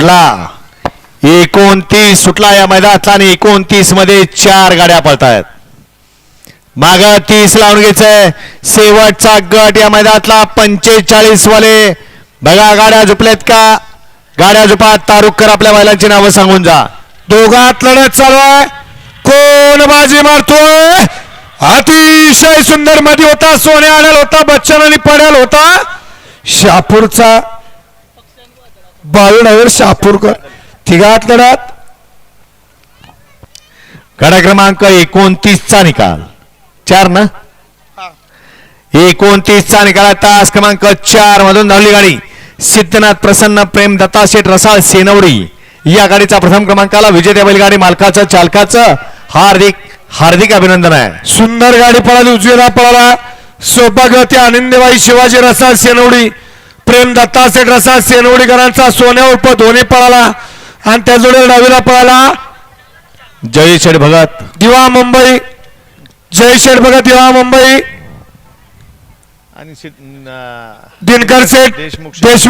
सुटला. एकोणतीस सुटला या मैदानातला आणि एकोणतीसमध्ये चार गाड्या पळतायत. माग तीस लावून घ्यायचंय. शेवटचा गट या मैदानातला पंचेचाळीस वाले बघा गाड्या झुपल्यात का? गाड्या झुपा तारुकर आपल्या बैलांची नावं सांगून जा. दोघात लढत चालू आहे. कोण बाजी मारतोय? अतिशय सुंदरमध्ये होता सोने आणल होता बच्चन आणि पडेल होता. शापूरचा बाळूनगर शापूरकर तिघात लढत. गाडा क्रमांक एकोणतीस चा निकाल. चार ना? एकोणतीस चा निकाल तास क्रमांक चार मधून धावली गाडी. सिद्धनाथ प्रसन्न प्रेम दत्ता शेठ रसाळ सेनवडी. या गाडीचा प्रथम क्रमांकाला विजेत्या बैलगाडी मालकाचं चालकाचं हार्दिक हार्दिक अभिनंदन आहे. सुंदर गाडी पळाली उजवीला पळाला. सौभाग्यवती आनंदीबाई शिवाजी रसाळ सेनवडी. प्रेम दत्ता सेठ रसाळ सेनवडीकरांचा सोन्या उर्फ धोनी पळाला आणि त्या जोडे डावीला पळाला. जय शेठ भगत. दिवा मुंबई. जय शेठ भगत दिवा मुंबई. आणि दिनकर सेठ देशमुख. देशमुख